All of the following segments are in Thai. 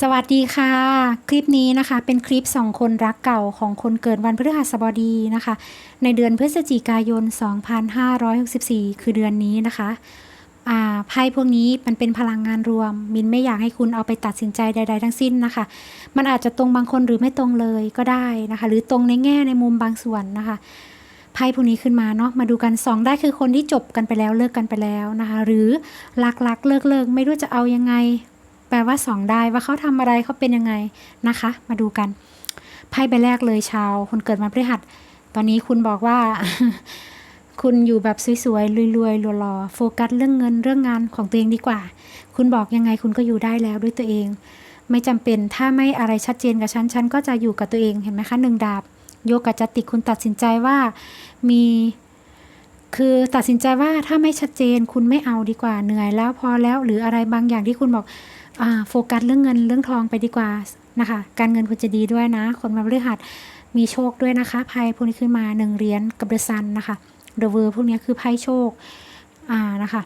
สวัสดีค่ะ คลิปนี้นะคะเป็นคลิปสองคนรักเก่าของคนเกิดวันพฤหัสบดีนะคะ ในเดือนพฤศจิกายน 2564 คือเดือนนี้นะคะไพ่พวกนี้มันเป็นพลังงานรวม มินไม่อยากให้คุณเอาไปตัดสินใจใด ๆ ทั้งสิ้นนะคะ มันอาจจะตรงบางคนหรือไม่ตรงเลยก็ได้นะคะ หรือตรงในแง่ในมุมบางส่วนนะคะไพ่พวกนี้ขึ้นมาเนาะมาดูกันสองได้คือคนที่จบกันไปแล้วเลิกกันไปแล้วนะคะ หรือรักรักๆเลิกๆ ไม่รู้จะเอายังไง ปลว่าสองได้ว่าเขาทำอะไรเขาเป็นยังไงนะคะ มาดูกันไพ่ใบแรกเลยชาว คนเกิดวันพฤหัส ตอนนี้คุณบอกว่า คุณอยู่แบบสวยๆรวยๆหล่อๆโฟกัสเรื่องเงินเรื่องงานของตัวเองดีกว่า คุณบอกยังไงคุณก็อยู่ได้แล้วด้วยตัวเอง ไม่จำเป็นถ้าไม่อะไรชัดเจนกับฉันฉันก็จะอยู่กับตัวเองเห็นไหมคะหนึ่งดาบโยกับจติคุณตัดสินใจว่ามีคือตัดสินใจว่าถ้าไม่ชัดเจนคุณไม่เอาดีกว่าเหนื่อยแล้วพอแล้วหรืออะไรบางอย่างที่คุณบอก โฟกัสเรื่องเงินเรื่องทองไปดีกว่านะคะ การเงินคุณจะดีด้วยนะ คนมาพฤหัสมีโชคด้วยนะคะไพ่พวกนี้ขึ้นมาหนึ่งเหรียญกับเดซันนะคะเดอะเวอร์พวกนี้คือไพ่โชคอ่านะคะ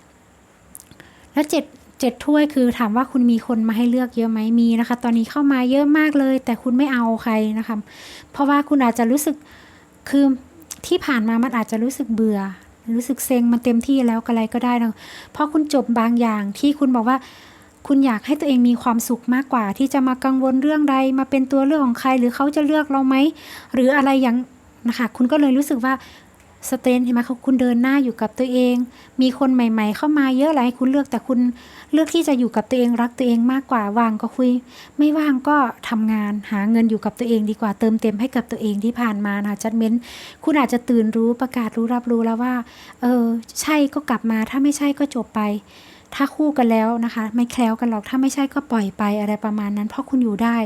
แล้วเจ็ดเจ็ดถ้วยคือถามว่าคุณมีคนมาให้เลือกเยอะไหมมีนะคะ ตอนนี้เข้ามาเยอะมากเลย แต่คุณไม่เอาใครนะคะ เพราะว่าคุณอาจจะรู้สึกคือที่ผ่านมามันอาจจะรู้สึกเบื่อ รู้สึกเซ็งมันเต็มที่แล้วอะไรก็ได้นะเพราะคุณจบบางอย่างที่คุณบอกว่า คุณอยากให้ตัวเองมีความสุขมากกว่า ที่จะมากังวลเรื่องใดมาเป็นตัวเลือกของใคร หรือเขาจะเลือกเราไหมหรืออะไรอย่างนะคะ คุณก็เลยรู้สึกว่าสเตนเห็นไหมเขาคุณเดินหน้าอยู่กับตัวเอง มีคนใหม่ ๆ เข้ามาเยอะหลายคุณเลือกแต่คุณเลือกที่จะอยู่กับตัวเองรักตัวเองมากกว่าว่างก็คุย ไม่ว่างก็ทำงานหาเงินอยู่กับตัวเองดีกว่าเติมเต็มให้กับตัวเองที่ผ่านมานะจัดเม้นคุณอาจจะตื่นรู้ประกาศรู้รับรู้แล้วว่า เออ ใช่ก็กลับมาถ้าไม่ใช่ก็จบไป ถ้าคู่กันแล้วนะคะ ไม่แคล้วกันหรอกถ้าไม่ใช่ก็ปล่อยไปอะไรประมาณนั้น เพราะคุณอยู่ได้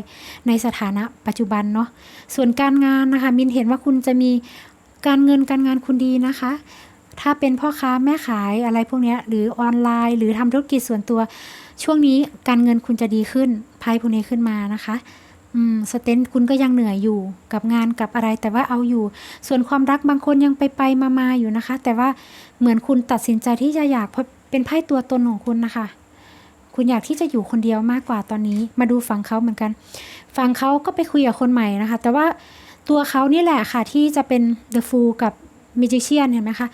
ในสถานะปัจจุบันเนาะส่วนการงานนะคะ มินเห็นว่าคุณจะมีการเงินการงานคุณดีนะคะ ถ้าเป็นพ่อค้าแม่ขายอะไรพวกนี้หรือออนไลน์ หรือทำธุรกิจส่วนตัว ช่วงนี้การเงินคุณจะดีขึ้นไพ่พวกนี้ขึ้นมานะคะอืมสเตนคุณก็ยังเหนื่อยอยู่กับงานกับอะไรแต่ว่าเอาอยู่ ส่วนความรักบางคนยังไปไปมามาอยู่นะคะ แต่ว่าเหมือนคุณตัดสินใจที่จะอยาก เป็นไพ่ตัวตนของคุณนะคะ คุณอยากที่จะอยู่คนเดียวมากกว่าตอนนี้ มาดูฝั่งเขาเหมือนกัน ฝั่งเขาก็ไปคุยกับคนใหม่นะคะ แต่ว่าตัวเขานี่แหละค่ะที่จะเป็น The Fool กับ Magician เห็นไหมคะ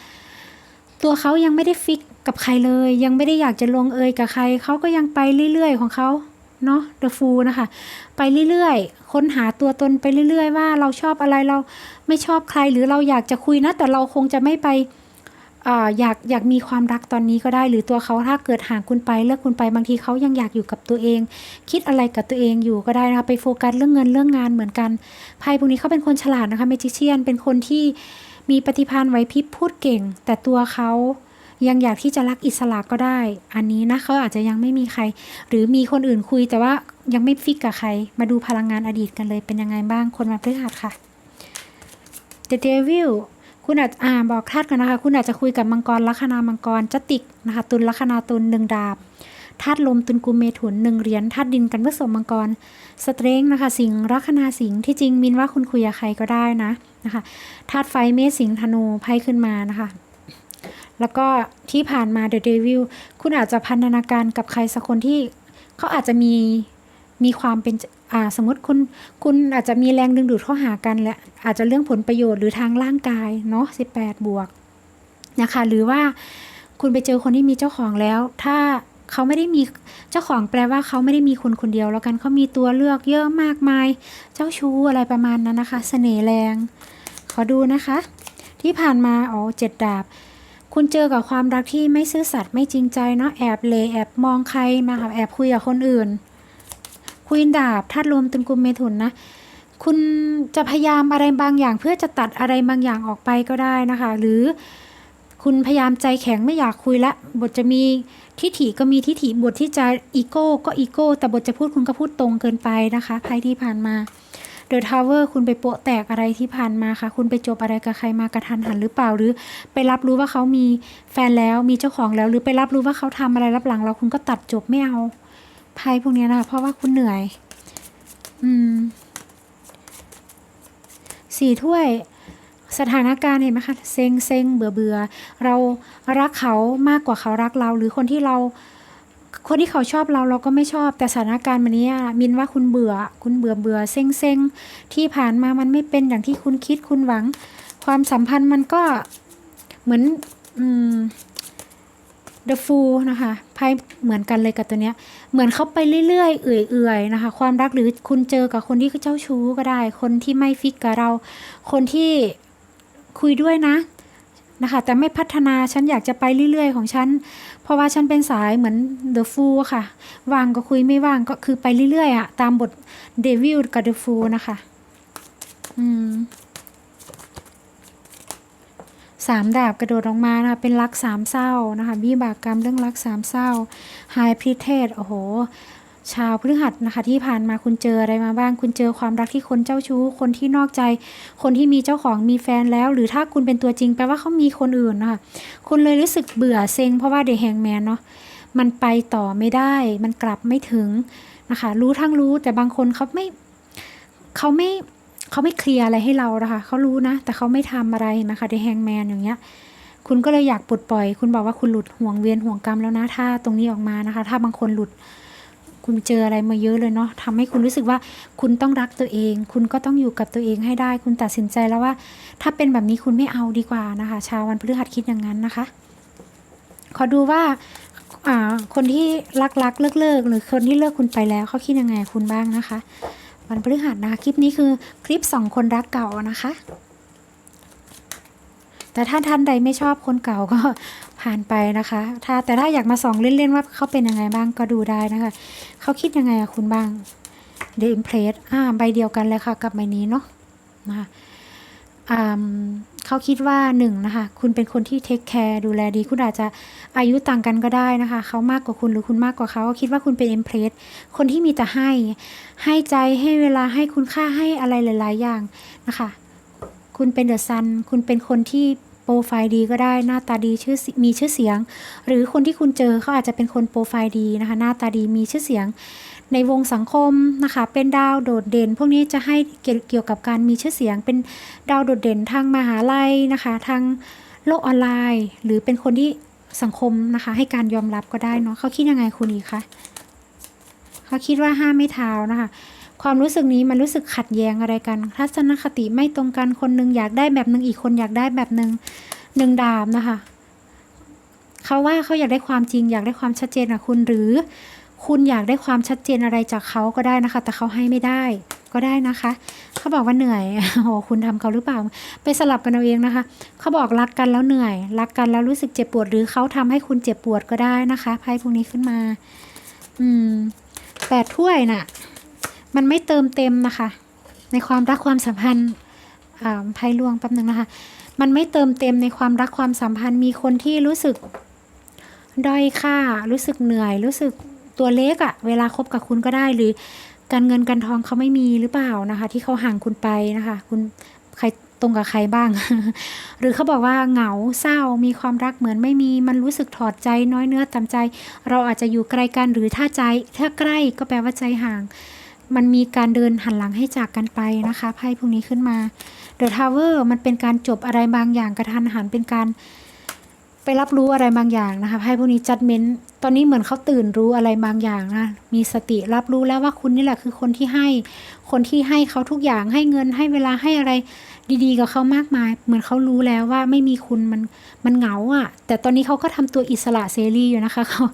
ตัวเขายังไม่ได้ฟิกกับใครเลย ยังไม่ได้อยากจะลงเอยกับใคร เขาก็ยังไปเรื่อยๆของเขาเนาะ The Fool นะคะ ไปเรื่อยๆ ค้นหาตัวตนไปเรื่อยๆ ว่าเราชอบอะไรเราไม่ชอบใครหรือเราอยากจะคุยนะ แต่เราคงจะไม่ไป อยากอยากมีความรักตอนนี้ก็ได้ หรือตัวเขาถ้าเกิดห่างคุณไปเลิกคุณไปบางทีเขายังอยากอยู่กับตัวเอง คิดอะไรกับตัวเองอยู่ก็ได้นะคะไปโฟกัสเรื่องเงินเรื่องงานเหมือนกันไพ่พวกนี้เขาเป็นคนฉลาดนะคะเมจิเชียนเป็นคนที่มีปฏิภาณไหวพริบพูดเก่ง แต่ตัวเขายังอยากที่จะรักอิสระก็ได้ อันนี้นะเขาอาจจะยังไม่มีใคร หรือมีคนอื่นคุยแต่ว่ายังไม่ฟิกกับใคร มาดูพลังงานอดีตกันเลยเป็นยังไงบ้างคนมาพฤหัสค่ะ The Devil คุณอาจอ่าบอกคาดกันนะคะ คุณอาจจะคุยกับมังกรลัคนามังกรจติกนะคะ ตุลลัคนาตุลหนึ่งดาบธาตุลมตุลกุมเมถุนหนึ่งเหรียญธาตุดินกันผสมมังกร สเตรงนะคะ สิงลัคนาสิงที่จริงมินว่าคุณคุยกับใครก็ได้นะนะคะธาตุไฟเมษสิงธนูไพ่ขึ้นมานะคะแล้วก็ที่ผ่านมา The Devil คุณอาจจะพันธนาการกับใครสักคนที่เขาอาจจะมีมีความเป็น สมมติคุณคุณอาจจะมีแรงดึงดูดเข้าหากันและอาจจะเรื่องผลประโยชน์หรือทางร่างกายเนาะ18 บวกนะคะหรือว่าคุณไปเจอคนที่มีเจ้าของแล้ว ถ้าเขาไม่ได้มีเจ้าของแปลว่าเขาไม่ได้มีคนคนเดียวแล้วกันเขามีตัวเลือกเยอะมากมาย เจ้าชู้อะไรประมาณนั้นนะคะเสน่ห์แรง ขอดูนะคะ ที่ผ่านมาอ๋อเจ็ดดาบ คุณเจอกับความรักที่ไม่ซื่อสัตย์ไม่จริงใจเนาะแอบเลแอบมองใครมาค่ะแอบคุยกับคนอื่น คุยดาบธาตุลมตึงกุมเมถุนนะ คุณจะพยายามอะไรบางอย่าง เพื่อจะตัดอะไรบางอย่างออกไปก็ได้นะคะ หรือคุณพยายามใจแข็งไม่อยากคุยละ บทจะมีทิฐิก็มีทิฐิบทที่จะอีโก้ก็อีโก้ แต่บทจะพูดคุณก็พูดตรงเกินไปนะคะใครที่ผ่านมาเดอะทาวเวอร์คุณไปโปะแตกอะไรที่ผ่านมาคะคุณไปจบอะไรกับใครมากระทันหันหรือเปล่าหรือ ไปรับรู้ว่าเขามีแฟนแล้วมีเจ้าของแล้ว หรือไปรับรู้ว่าเขาทำอะไรรับหลังเราคุณก็ตัดจบไม่เอา ไพ่พวกนี้นะคะเพราะว่าคุณเหนื่อย อืมสี่ถ้วยสถานการณ์เห็นไหมคะเซ็งเซ็งเบื่อเบื่อเรารักเขามากกว่าเขารักเรา หรือคนที่เรา คนที่เขาชอบเราเราก็ไม่ชอบ แต่สถานการณ์มันเนี้ยมินว่าคุณเบื่อ คุณเบื่อเบื่อเซ็งเซ็งที่ผ่านมามันไม่เป็นอย่างที่คุณคิดคุณหวัง ความสัมพันธ์มันก็เหมือน อืม The Fool นะคะไพ่เหมือนกันเลยกับตัวเนี้ย เหมือนเขาไปเรื่อยๆ เอื่อยๆนะคะ ความรักหรือคุณเจอกับคนที่เจ้าชู้ก็ได้ คนที่ไม่ฟิกกับเรา คนที่คุยด้วยนะนะคะ แต่ไม่พัฒนาฉันอยากจะไปเรื่อยๆ ของฉัน เพราะว่าฉันเป็นสายเหมือน The Fool ค่ะว่างก็คุยไม่ว่างก็คือไปเรื่อยๆอะตามบทเดวิลกับ The Fool นะคะ อืม สามดาบกระโดดออกมานะคะเป็นรักสามเศร้านะคะวิบากกรรมเรื่องรักสามเศร้าไฮพิเทศโอ้โห ชาวพฤหัสนะคะที่ผ่านมาคุณเจออะไรมาบ้าง คุณเจอความรักที่คนเจ้าชู้ คนที่นอกใจ คนที่มีเจ้าของมีแฟนแล้ว หรือถ้าคุณเป็นตัวจริงแปลว่าเขามีคนอื่นนะคะคุณเลยรู้สึกเบื่อเซ็งเพราะว่าเด e h แฮงแมนเนาะมันไปต่อไม่ได้ มันกลับไม่ถึงนะคะ รู้ทั้งรู้แต่บางคนเขาไม่เขาไม่ เขาไม่เคลียร์อะไรให้เรานะคะเขารู้นะ แต่เขาไม่ทำอะไรนะคะในแฮงแมนอย่างเงี้ย คุณก็เลยอยากปลดปล่อย คุณบอกว่าคุณหลุดห่วงเวียนห่วงกรรมแล้วนะ ถ้าตรงนี้ออกมานะคะ ถ้าบางคนหลุด คุณเจออะไรมาเยอะเลยเนาะทำให้คุณรู้สึกว่าคุณต้องรักตัวเอง คุณก็ต้องอยู่กับตัวเองให้ได้ คุณตัดสินใจแล้วว่า ถ้าเป็นแบบนี้คุณไม่เอาดีกว่านะคะ ชาววันพฤหัสคิดอย่างนั้นนะคะ ขอดูว่าอ่าคนที่รักรักเลิกเลิกหรือคนที่เลิกคุณไปแล้วเขาคิดยังไงคุณบ้างนะคะ วันพฤหัสนะคลิปนี้คือคลิปสองคนรักเก่านะคะ แต่ถ้าท่านใดไม่ชอบคนเก่าก็ผ่านไปนะคะ ถ้าแต่ถ้าอยากมาส่องเล่นๆว่าเขาเป็นยังไงบ้างก็ดูได้นะคะ เขาคิดยังไงกับคุณบ้าง The Impress อ่าใบเดียวกันเลยค่ะกับใบนี้เนาะนะคะ เขาคิดว่าหนึ่งนะคะ คุณเป็นคนที่เทคแคร์ดูแลดี คุณอาจจะอายุต่างกันก็ได้นะคะ เขามากกว่าคุณหรือคุณมากกว่าเขาคิดว่าคุณเป็น Impress คนที่มีแต่ให้ ให้ใจให้เวลาให้คุณค่าให้อะไรหลาย ๆ อย่างนะคะ คุณเป็นเดอะซัน คุณเป็นคนที่โปรไฟล์ดีก็ได้ หน้าตาดีชื่อมีชื่อเสียง หรือคนที่คุณเจอเขาอาจจะเป็นคนโปรไฟล์ดีนะคะ หน้าตาดีมีชื่อเสียง ในวงสังคมนะคะเป็นดาวโดดเด่น พวกนี้จะให้เกี่ยวกับการมีชื่อเสียง เป็นดาวโดดเด่นทางมหาลัยนะคะทางโลกออนไลน์ หรือเป็นคนที่สังคมนะคะ ให้การยอมรับก็ได้เนาะเขาคิดยังไงคุณอีกคะเขาคิดว่าห้ามไม่เท้านะคะความรู้สึกนี้มันรู้สึกขัดแย้งอะไรกันทัศนคติไม่ตรงกันคนหนึงอยากได้แบบหนึ่งอีกคนอยากได้แบบหนึ่งหนึ่งดาบนะคะเขาว่าเขาอยากได้ความจริง อยากได้ความชัดเจนกับคุณหรือ คุณอยากได้ความชัดเจนอะไรจากเขาก็ได้นะคะ แต่เขาให้ไม่ได้ก็ได้นะคะ เขาบอกว่าเหนื่อยโอ้โหคุณทำเขาหรือเปล่า ไปสลับกันเอาเองนะคะ เขาบอกรักกันแล้วเหนื่อย รักกันแล้วรู้สึกเจ็บปวด หรือเขาทำให้คุณเจ็บปวดก็ได้นะคะไพ่พวกนี้ขึ้นมา อืมแปดถ้วยน่ะ มันไม่เติมเต็มนะคะ ในความรักความสัมพันธ์อ่าไพ่ลวงแป๊บนึงนะคะ มันไม่เติมเต็มในความรักความสัมพันธ์มีคนที่รู้สึกด้อยค่า รู้สึกเหนื่อย รู้สึก ตัวเล็กอะเวลาคบกับคุณก็ได้หรือ การเงินการทองเขาไม่มีหรือเปล่านะคะ ที่เขาห่างคุณไปนะคะ คุณใครตรงกับใครบ้าง หรือเขาบอกว่าเหงาเศร้ามีความรักเหมือนไม่มีมันรู้สึกถอดใจน้อยเนื้อต่ำใจ เราอาจจะอยู่ไกลกันหรือถ้าใจ ถ้าใกล้ก็แปลว่าใจห่าง มันมีการเดินหันหลังให้จากกันไปนะคะไพ่พวกนี้ขึ้นมา The Tower มันเป็นการจบอะไรบางอย่างกระทันหันเป็นการ ไปรับรู้อะไรบางอย่างนะคะไพ่พวกนี้จัดเม้นตอนนี้เหมือนเขาตื่นรู้อะไรบางอย่างนะ มีสติรับรู้แล้วว่าคุณนี่แหละคือคนที่ให้ คนที่ให้เขาทุกอย่างให้เงินให้เวลาให้อะไรดีๆกับเขามากมาย เหมือนเขารู้แล้วว่าไม่มีคุณมันมันเหงาอะ แต่ตอนนี้เขาก็ทำตัวอิสระเสรีอยู่นะคะเขา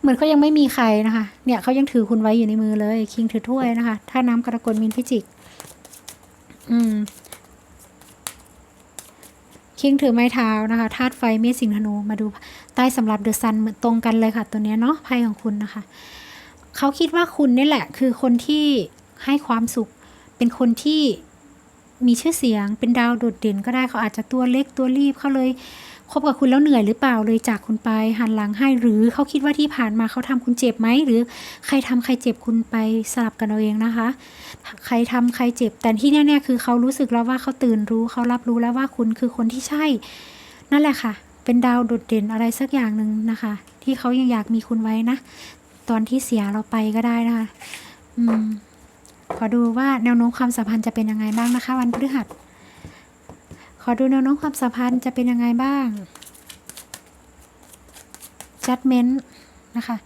เหมือนเขายังไม่มีใครนะคะ เนี่ยเขายังถือคุณไว้อยู่ในมือเลย คิงถือถ้วยนะคะ ถ้าน้ำกระกลมินพิจิก อืม คิงถือไม้เท้านะคะธาตุไฟเมษสิงธนูมาดูใต้สำหรับเดอะซันเหมือนตรงกันเลยค่ะ ตัวเนี้ยเนาะไพ่ของคุณนะคะ เขาคิดว่าคุณนี่แหละ คือคนที่ให้ความสุข เป็นคนที่มีชื่อเสียง เป็นดาวโดดเด่นก็ได้เขาอาจจะตัวเล็กตัวรีบเขาเลย คบกับคุณแล้วเหนื่อยหรือเปล่าเลยจากคุณไปหันหลังให้หรือเขาคิดว่าที่ผ่านมาเขาทำคุณเจ็บไหมหรือใครทำใครเจ็บคุณไปสลับกันเอาเองนะคะ ใครทำใครเจ็บ แต่ที่แน่ๆคือเขารู้สึกแล้วว่าเขาตื่นรู้เขารับรู้แล้วว่าคุณคือคนที่ใช่ นั่นแหละค่ะ เป็นดาวโดดเด่นอะไรสักอย่างหนึ่งนะคะ ที่เขายังอยากมีคุณไว้นะ ตอนที่เสียเราไปก็ได้นะคะ อืมขอดูว่าแนวโน้มความสัมพันธ์จะเป็นยังไงบ้างนะคะ วันพฤหัส ขอดูแนวโน้มความสัมพันธ์จะเป็นยังไงบ้าง judgment นะคะ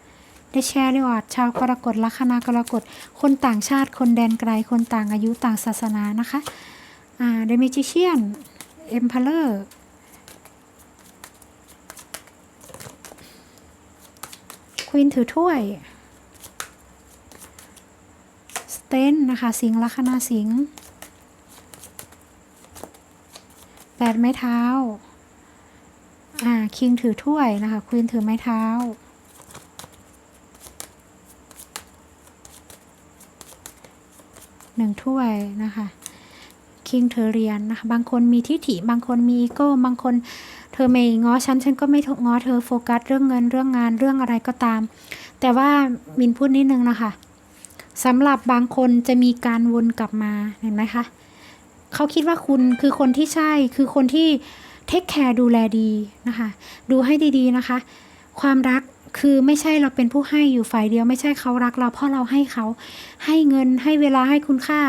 ได้แชร์ได้วอดชาวกรกฎลัคนากรกฎคนต่างชาติคนแดนไกล คนต่างอายุต่างศาสนานะคะอ่าเดมิจิเชียนเอ็มพาเลอร์ควีนถือถ้วยสเตนนะคะ สิงลัคนาสิงห์ แปดไม้เท้า อ่าคิงถือถ้วยนะคะควีนถือไม้เท้า หนึ่งถ้วยนะคะ คิงเธอเรียนนะคะ บางคนมีทิฐิ บางคนมีอีโก้ บางคนเธอไม่ง้อฉัน ฉันก็ไม่ง้อเธอโฟกัสเรื่องเงินเรื่องงานเรื่องอะไรก็ตาม แต่ว่ามินพูดนิดนึงนะคะสำหรับบางคนจะมีการวนกลับมาเห็นไหมคะ เขาคิดว่าคุณคือคนที่ใช่คือคนที่เทคแคร์ดูแลดีนะคะ ดูให้ดีๆนะคะ ความรักคือไม่ใช่เราเป็นผู้ให้อยู่ฝ่ายเดียว ไม่ใช่เขารักเราเพราะเราให้เขาให้เงินให้เวลาให้คุณค่า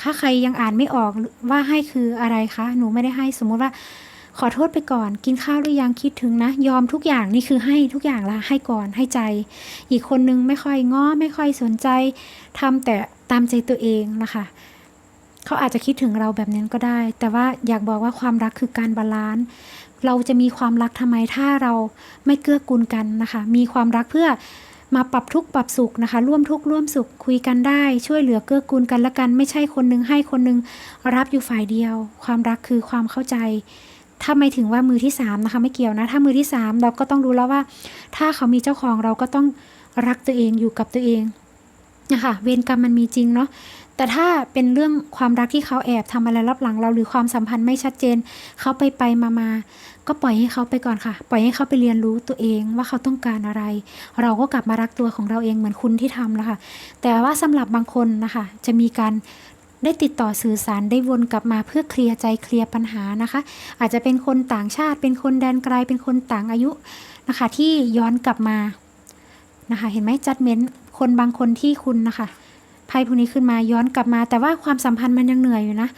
ถ้าใครยังอ่านไม่ออกว่าให้คืออะไรคะหนูไม่ได้ให้สมมุติว่า ขอโทษไปก่อน กินข้าวหรือยังคิดถึงนะ ยอมทุกอย่างนี่คือให้ทุกอย่างละให้ก่อนให้ใจ อีกคนนึงไม่ค่อยง้อไม่ค่อยสนใจทำแต่ตามใจตัวเองนะคะ เขาอาจจะคิดถึงเราแบบนั้นก็ได้ แต่ว่าอยากบอกว่าความรักคือการบาลานซ์เราจะมีความรักทำไมถ้าเราไม่เกื้อกูลกันนะคะ มีความรักเพื่อมาปรับทุกข์ปรับสุขนะคะ ร่วมทุกข์ร่วมสุขคุยกันได้ ช่วยเหลือเกื้อกูลกันละกัน ไม่ใช่คนหนึงให้คนหนึงรับอยู่ฝ่ายเดียว ความรักคือความเข้าใจ ถ้าไม่ถึงว่ามือที่สามนะคะไม่เกี่ยวนะ ถ้ามือที่สามเราก็ต้องรู้แล้วว่า ถ้าเขามีเจ้าของเราก็ต้องรักตัวเองอยู่กับตัวเองนะคะเวรกรรมมันมีจริงเนาะ แต่ถ้าเป็นเรื่องความรักที่เขาแอบทำอะไรรับหลังเราหรือความสัมพันธ์ไม่ชัดเจน เขาไปไปมามาก็ปล่อยให้เขาไปก่อนค่ะ ปล่อยให้เขาไปเรียนรู้ตัวเองว่าเขาต้องการอะไร เราก็กลับมารักตัวของเราเองเหมือนคุณที่ทำแล้วค่ะ แต่ว่าสำหรับบางคนนะคะ จะมีการได้ติดต่อสื่อสารได้วนกลับมาเพื่อเคลียร์ใจเคลียร์ปัญหานะคะ อาจจะเป็นคนต่างชาติเป็นคนแดนไกลเป็นคนต่างอายุนะคะ ที่ย้อนกลับมานะคะ เห็นไหมจัดเม้นคนบางคนที่คุณนะคะ ไพ่พวกนี้ขึ้นมาย้อนกลับมา แต่ว่าความสัมพันธ์มันยังเหนื่อยอยู่นะ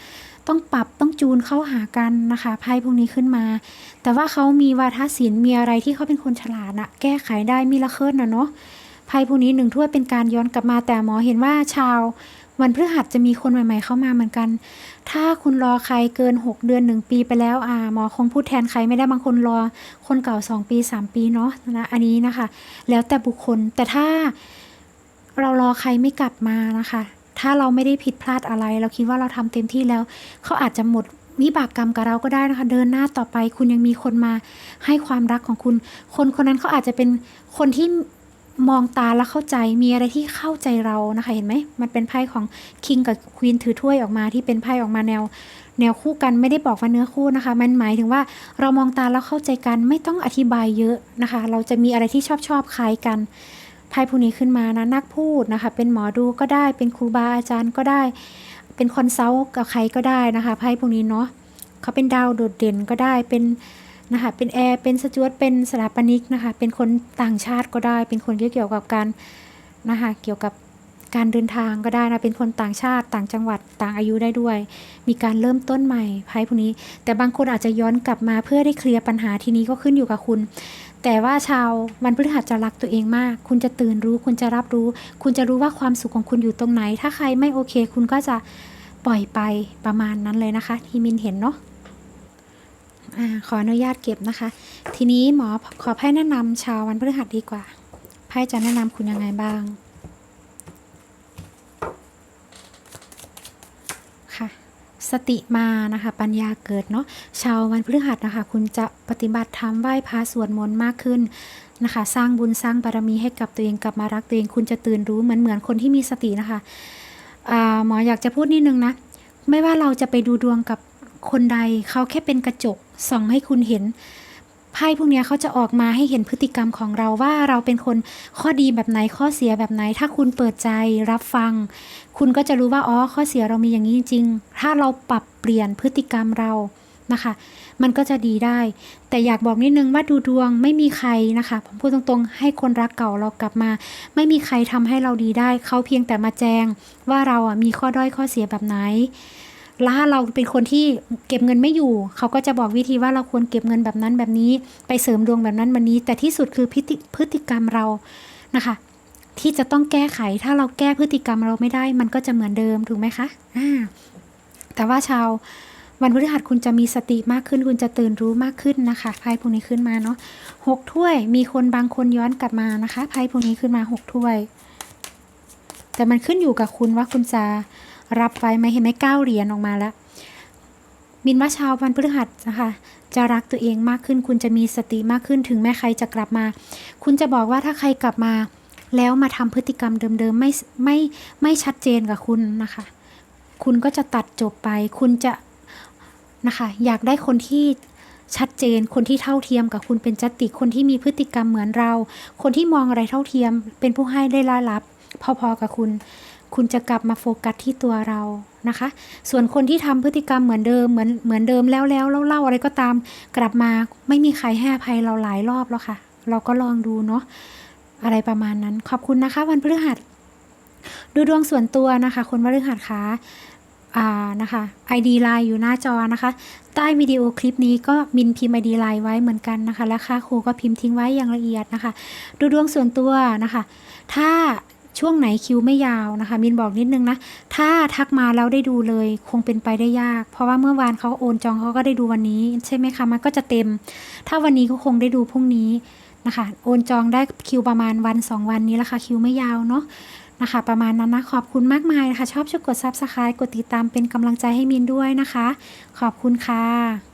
ต้องปรับต้องจูนเข้าหากันนะคะไพ่พวกนี้ขึ้นมา แต่ว่าเขามีวาทศิลป์มีอะไรที่เขาเป็นคนฉลาดนะแก้ไขได้มีละเคิดนะเนาะไพ่พวกนี้หนึ่งถ้วยเป็นการย้อนกลับมาแต่หมอเห็นว่าชาววันพฤหัสจะมีคนใหม่ๆเข้ามาเหมือนกัน ถ้าคุณรอใครเกิน 6 เดือน 1 ปีไปแล้วอ่าหมอคงพูดแทนใครไม่ได้บางคนรอ คนเก่า 2 ปี 3 ปีเนาะนะ อันนี้นะคะ แล้วแต่บุคคล แต่ถ้า เรารอใครไม่กลับมานะคะ ถ้าเราไม่ได้ผิดพลาดอะไร เราคิดว่าเราทำเต็มที่แล้ว เขาอาจจะหมดวิบากกรรมกับเราก็ได้นะคะ เดินหน้าต่อไป คุณยังมีคนมาให้ความรักของคุณ คนคนนั้นเขาอาจจะเป็นคนที่มองตาแล้วเข้าใจมีอะไรที่เข้าใจเรานะคะ เห็นไหมมันเป็นไพ่ของคิงกับควีนถือถ้วยออกมาที่เป็นไพ่ออกมาแนว แนวคู่กันไม่ได้บอกว่าเนื้อคู่นะคะ มันหมายถึงว่าเรามองตาแล้วเข้าใจกันไม่ต้องอธิบายเยอะนะคะ เราจะมีอะไรที่ชอบชอบคล้ายกัน ไพ่พวกนี้ขึ้นมานะนักพูดนะคะ เป็นหมอดูก็ได้ เป็นครูบาอาจารย์ก็ได้ เป็นคอนซัลท์กับใครก็ได้นะคะไพ่พวกนี้เนาะเขาเป็นดาวโดดเด่นก็ได้เป็นนะคะเป็นแอร์เป็นสจวตเป็นสถาปนิกนะคะ เป็นคนต่างชาติก็ได้ เป็นคนเกี่ยวกับการนะคะเกี่ยวกับการเดินทางก็ได้นะ เป็นคนต่างชาติต่างจังหวัดต่างอายุได้ด้วย มีการเริ่มต้นใหม่ไพ่พวกนี้ แต่บางคนอาจจะย้อนกลับมาเพื่อได้เคลียร์ปัญหาทีนี้ก็ขึ้นอยู่กับคุณ แต่ว่าชาววันพฤหัสจะรักตัวเองมาก คุณจะตื่นรู้ คุณจะรับรู้ คุณจะรู้ว่าความสุขของคุณอยู่ตรงไหน ถ้าใครไม่โอเค คุณก็จะปล่อยไปประมาณนั้นเลยนะคะ ที่มินเห็นเนาะอขออนุญาตเก็บนะคะ ทีนี้หมอขอไพ่แนะนำชาววันพฤหัสดีกว่าไพ่จะแนะนำคุณยังไงบ้างค่ะ สติมานะคะปัญญาเกิดเนาะชาววันพฤหัสนะคะ คุณจะปฏิบัติธรรมไหว้พระสวดมนต์มากขึ้นนะคะ สร้างบุญสร้างบารมีให้กับตัวเองกลับมารักตัวเอง คุณจะตื่นรู้เหมือนเหมือนคนที่มีสตินะคะหมออยากจะพูดนิดนึงนะ ไม่ว่าเราจะไปดูดวงกับคนใดเขาแค่เป็นกระจกส่องให้คุณเห็น ไพ่พวกนี้เขาจะออกมาให้เห็นพฤติกรรมของเราว่าเราเป็นคนข้อดีแบบไหนข้อเสียแบบไหน ถ้าคุณเปิดใจรับฟัง คุณก็จะรู้ว่าอ๋อข้อเสียเรามีอย่างนี้จริงๆถ้าเราปรับเปลี่ยนพฤติกรรมเรานะคะ มันก็จะดีได้ แต่อยากบอกนิดนึงว่าดูดวงไม่มีใครนะคะผมพูดตรงๆ ให้คนรักเก่าเรากลับมา ไม่มีใครทำให้เราดีได้ เขาเพียงแต่มาแจ้งว่าเราอะมีข้อด้อยข้อเสียแบบไหน ล้วถ้าเราเป็นคนที่เก็บเงินไม่อยู่ เขาก็จะบอกวิธีว่าเราควรเก็บเงินแบบนั้นแบบนี้ ไปเสริมดวงแบบนั้นแบบนี้ แต่ที่สุดคือพฤติพฤติกรรมเรานะคะ ที่จะต้องแก้ไขถ้าเราแก้พฤติกรรมเราไม่ได้ มันก็จะเหมือนเดิมถูกไหมคะอ่าแต่ว่าชาววันพฤหัสคุณจะมีสติมากขึ้น คุณจะตื่นรู้มากขึ้นนะคะไพ่พวกนี้ขึ้นมาเนาะหกถ้วย มีคนบางคนย้อนกลับมานะคะไพ่พวกนี้ขึ้นมาหกถ้วย แต่มันขึ้นอยู่กับคุณว่าคุณจะ รับไว้ไหมเห็นไหมเก้าเหรียญออกมาแล้วมินว่าชาววันพฤหัสนะคะจะรักตัวเองมากขึ้น คุณจะมีสติมากขึ้นถึงแม้ใครจะกลับมา คุณจะบอกว่าถ้าใครกลับมา แล้วมาทำพฤติกรรมเดิมๆไม่ไม่ไม่ชัดเจนกับคุณนะคะ คุณก็จะตัดจบไป คุณจะนะคะอยากได้คนที่ชัดเจน คนที่เท่าเทียมกับคุณเป็นจติคนที่มีพฤติกรรมเหมือนเรา คนที่มองอะไรเท่าเทียม เป็นผู้ให้ได้รับพอๆกับคุณ คุณจะกลับมาโฟกัสที่ตัวเรานะคะ ส่วนคนที่ทำพฤติกรรมเหมือนเดิมเหมือนเหมือนเดิมแล้วแล้วเล่าๆอะไรก็ตาม กลับมาไม่มีใครให้อภัยเราหลายรอบแล้วค่ะ เราก็ลองดูเนาะอะไรประมาณนั้น ขอบคุณนะคะ วันพฤหัส ดูดวงส่วนตัวนะคะ คนพฤหัสคะอ่านะคะ ID ไลน์อยู่หน้าจอนะคะ ใต้วิดีโอคลิปนี้ก็มินพิมพ์ ID ไลน์ไว้เหมือนกันนะคะ และค่าครูก็พิมพ์ทิ้งไว้อย่างละเอียดนะคะ ดูดวงส่วนตัวนะคะ ถ้า ช่วงไหนคิวไม่ยาวนะคะ มินบอกนิดนึงนะ ถ้าทักมาแล้วได้ดูเลยคงเป็นไปได้ยาก เพราะว่าเมื่อวานเขาโอนจองเขาก็ได้ดูวันนี้ ใช่ไหมคะ มันก็จะเต็ม ถ้าวันนี้ก็คงได้ดูพรุ่งนี้นะคะ โอนจองได้คิวประมาณวันสองวันนี้ละค่ะคิวไม่ยาวเนาะนะคะ ประมาณนั้นนะขอบคุณมากมายนะคะ ชอบช่วยกด Subscribe กดติดตามเป็นกำลังใจให้มินด้วยนะคะ ขอบคุณค่ะ